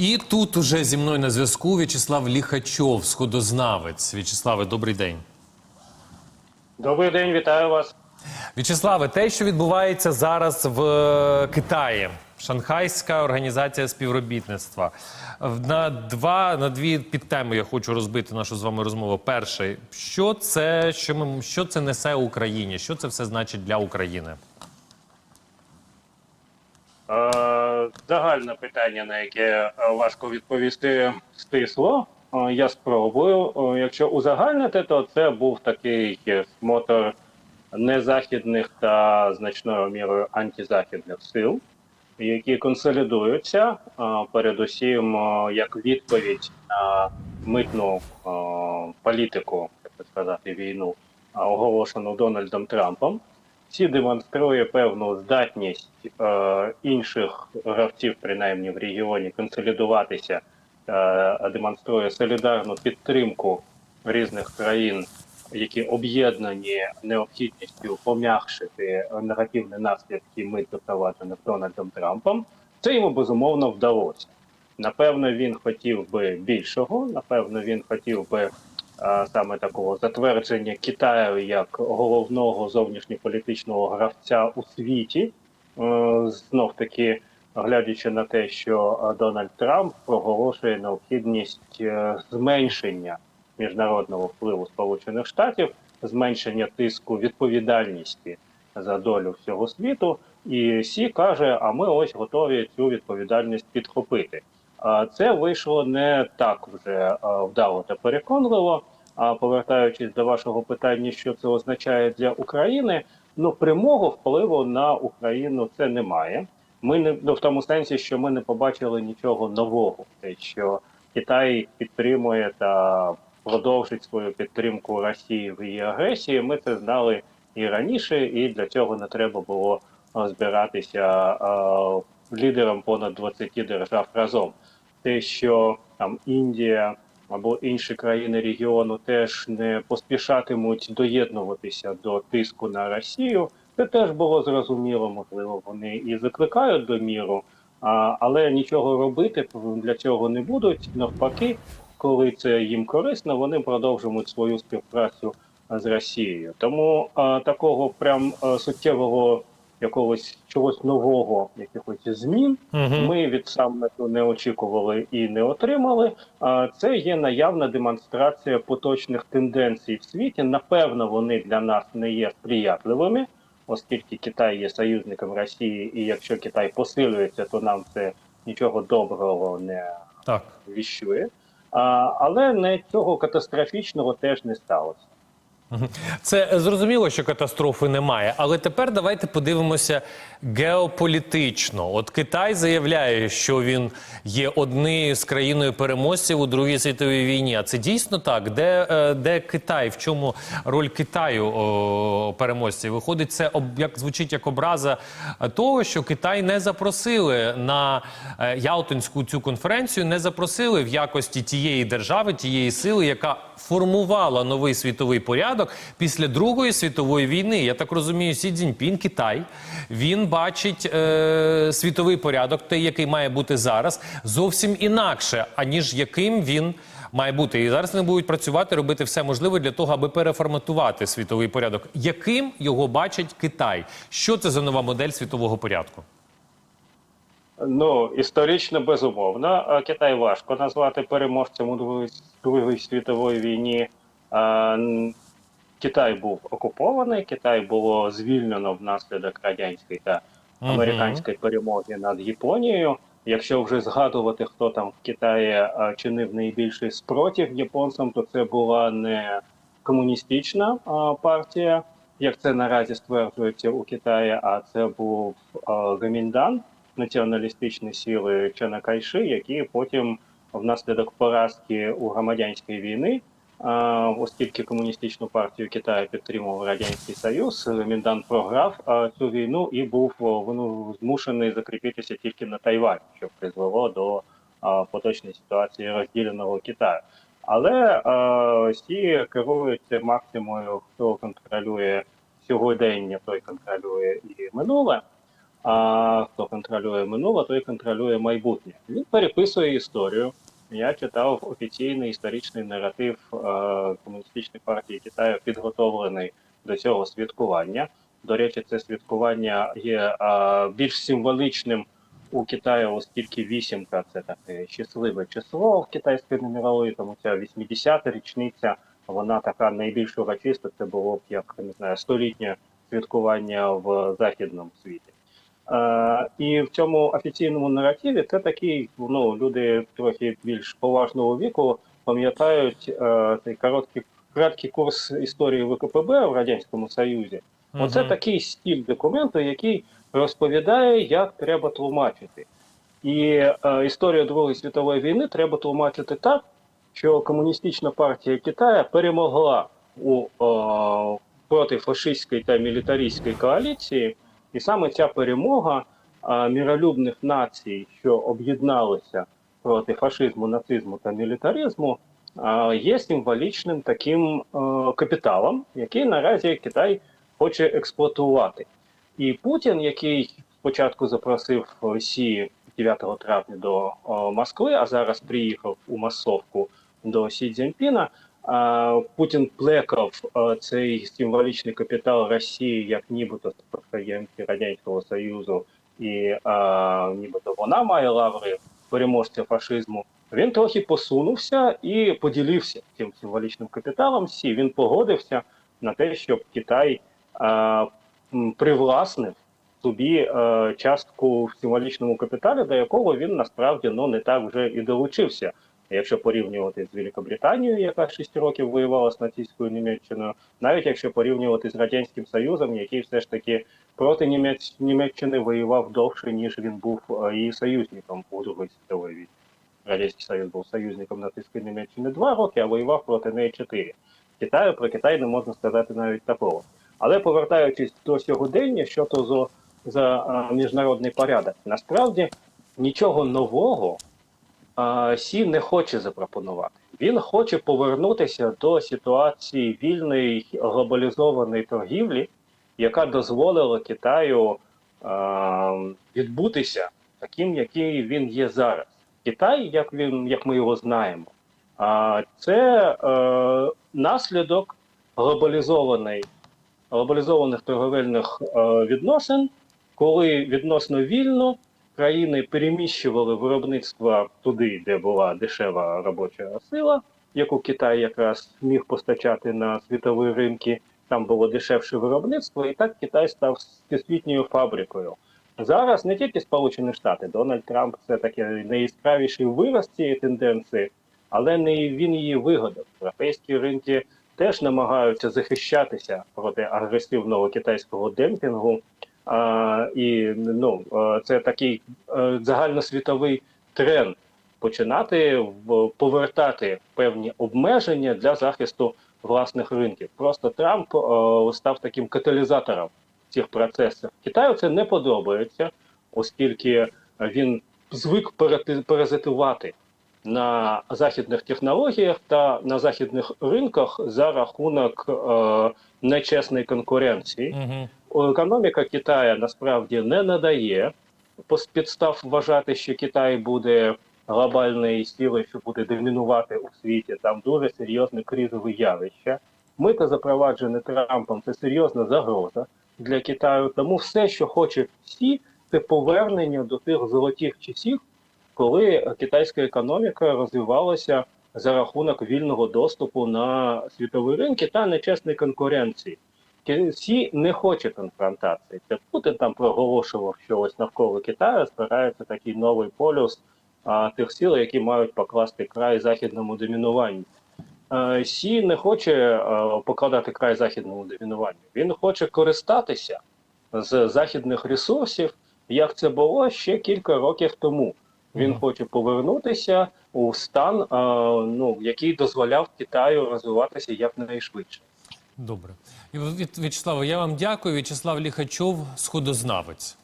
І тут уже зі мною на зв'язку В'ячеслав Ліхачов, сходознавець. В'ячеславе, добрий день. Добрий день, вітаю вас. В'ячеславе, те, що відбувається зараз в е, Китаї, Шанхайська організація співробітництва. На два на дві підтеми я хочу розбити нашу з вами розмову. Перше, що це, що ми що це несе Україні? Що це все значить для України? Загальне питання, на яке е, важко відповісти стисло. Е, я спробую. Е, якщо узагальнити, то це був такий смотр незахідних та значною мірою антизахідних сил, які консолідуються передусім як відповідь на митну політику, як сказати, війну, оголошену Дональдом Трампом. Ці демонструє певну здатність е, інших гравців, принаймні в регіоні, консолідуватися, е, демонструє солідарну підтримку різних країн, які об'єднані необхідністю пом'якшити негативні наслідки мит запроваджених Дональдом Трампом. Це йому безумовно вдалося. Напевно, він хотів би більшого. Напевно, він хотів би саме такого затвердження Китаю як головного зовнішньополітичного гравця у світі. Знов таки, глядячи на те, що Дональд Трамп проголошує необхідність е, зменшення міжнародного впливу Сполучених Штатів, зменшення тиску відповідальності за долю всього світу. І Сі каже: а ми ось готові цю відповідальність підхопити. Це вийшло не так вже вдало та переконливо. А повертаючись до вашого питання, що це означає для України, ну прямого впливу на Україну це немає. Ми не ну, в тому сенсі, що ми не побачили нічого нового, те, що Китай підтримує та продовжить свою підтримку Росії в її агресії. Ми це знали і раніше, і для цього не треба було збиратися лідерам понад 20 держав разом. Те, що там Індія або інші країни регіону теж не поспішатимуть доєднуватися до тиску на Росію, це теж було зрозуміло. Можливо, вони і закликають до міру, а, але нічого робити для цього не будуть. Навпаки, коли це їм корисно, вони продовжують свою співпрацю з Росією. Тому а, такого прям а, суттєвого якогось чогось нового, якихось змін Мгм. ми від саміту не очікували і не отримали. А це є наявна демонстрація поточних тенденцій в світі. Напевно, вони для нас не є сприятливими, оскільки Китай є союзником Росії, і якщо Китай посилюється, то нам це нічого доброго не Так. віщує. А, але не цього катастрофічного теж не сталося. Це е, зрозуміло, що катастрофи немає, але тепер давайте подивимося геополітично. От Китай заявляє, що він є однією з країною переможців у Другій світовій війні. А це дійсно так? Де, е, де Китай? В чому роль Китаю о, переможців? Виходить, це як звучить як образа е, того, що Китай не запросили на Ялтинську цю конференцію, не запросили в якості тієї держави, тієї сили, яка формувала новий світовий порядок після Другої світової війни. Я так розумію, Сі Цзіньпін, Китай, він бачить е, світовий порядок, той, який має бути зараз, зовсім інакше, аніж яким він. Має бути і зараз вони будуть працювати, робити все можливе для того, аби переформатувати світовий порядок. Яким його бачить Китай? Що це за нова модель світового порядку? Ну, історично безумовно. Китай важко назвати переможцем у Другої світової війні. Китай був окупований, Китай було звільнено внаслідок радянської та американської перемоги над Японією. Якщо вже згадувати, хто там в Китаї чинив найбільший спротив японцям, то це була не комуністична партія, як це наразі стверджується у Китаї, а це був а, Гаміндан, націоналістичні сили Чана Кайши, які потім внаслідок поразки у громадянській війни, оскільки комуністичну партію Китаю підтримував радянський союз, Міндан програв цю війну і був воно змушений закріпитися тільки на Тайвані, що призвело до поточної ситуації розділеного Китаю. Але е, всі керуються максимою, хто контролює сьогодення, той контролює і минуле. А хто контролює минуле, той контролює майбутнє. Він переписує історію. Я читав офіційний історичний наратив е, комуністичної партії Китаю, підготовлений до цього святкування. До речі, це святкування є е, більш символичним у Китаю, оскільки вісімка це таке щасливе число в китайської нумерології, тому ця 80-та річниця, вона така найбільш урочиста. Це було б як не знаю, столітнє святкування в західному світі. Е, і в цьому офіційному наративі це такий, ну люди трохи більш поважного віку пам'ятають е, цей короткий краткий курс історії ВКПБ в радянському Союзі. Оце такий стіль документу, який розповідає, як треба тлумачити. І е, історію Другої світової війни треба тлумачити так, що комуністична партія Китаю перемогла у е, проти фашистської та мілітаристської коаліції, і саме ця перемога е, міролюбних націй, що об'єдналися проти фашизму, нацизму та мілітаризму, е, є символічним таким е, капіталом, який наразі Китай хоче експлуатувати. І Путін, який спочатку запросив Росії 9 травня до о, Москви, а зараз приїхав у масовку до Сі Цзіньпіна, а, Путін плекав цей символічний капітал Росії як нібито спадкоємці Радянського Союзу, і а, нібито вона має лаври переможця фашизму. Він трохи посунувся і поділився цим символічним капіталом. Сі він погодився на те, щоб Китай а, привласнив собі е, частку в символічному капіталі, до якого він насправді ну не так вже і долучився. Якщо порівнювати з Великобританією, яка 6 років воювала з нацистською Німеччиною, навіть якщо порівнювати з радянським Союзом, який все ж таки проти Німець... Німеччини воював довше, ніж він був е, її союзником у Другої світової війні. Радянський Союз був союзником нацистської Німеччини два роки, а воював проти неї чотири. Китаю про Китай не можна сказати навіть такого. Але повертаючись до сьогодення, що то за, за а, міжнародний порядок, насправді нічого нового Сі не хоче запропонувати. Він хоче повернутися до ситуації вільної глобалізованої торгівлі, яка дозволила Китаю відбутися таким, який він є зараз. Китай, як він, як ми його знаємо, це е, наслідок глобалізованої глобалізованих торговельних е, відносин, коли відносно вільно країни переміщували виробництво туди, де була дешева робоча сила, яку Китай якраз міг постачати на світові ринки. Там було дешевше виробництво, і так Китай став всесвітньою фабрикою. Зараз не тільки Сполучені Штати, Дональд Трамп це таке найяскравіший вираз цієї тенденції, але не він її вигадав. Європейські ринки теж намагаються захищатися проти агресивного китайського демпінгу. І ну, е, це такий е, загальносвітовий тренд починати повертати певні обмеження для захисту власних ринків. Просто Трамп е, став таким каталізатором цих процесів. Китаю це не подобається, оскільки він звик паразитувати на західних технологіях та на західних ринках за рахунок е, нечесної конкуренції. Мгм. Економіка Китаю насправді не надає підстав вважати, що Китай буде глобальною силою, що буде домінувати у світі. Там дуже серйозне кризове явище. Мито запроваджене Трампом це серйозна загроза для Китаю. Тому все, що хоче всі, це повернення до тих золотих часів, коли китайська економіка розвивалася за рахунок вільного доступу на світові ринки та нечесної конкуренції. Всі не хоче конфронтації. Це Путін там проголошував, що ось навколо Китаю збирається такий новий полюс а, тих сил, які мають покласти край західному домінуванню. Сі не хоче покладати край західному домінуванню. Він хоче користатися з західних ресурсів, як це було ще кілька років тому. Він хоче повернутися у стан, ну який дозволяв Китаю розвиватися якнайшвидше. Добре. В'ячеславе, я вам дякую. В'ячеслав Ліхачов, сходознавець.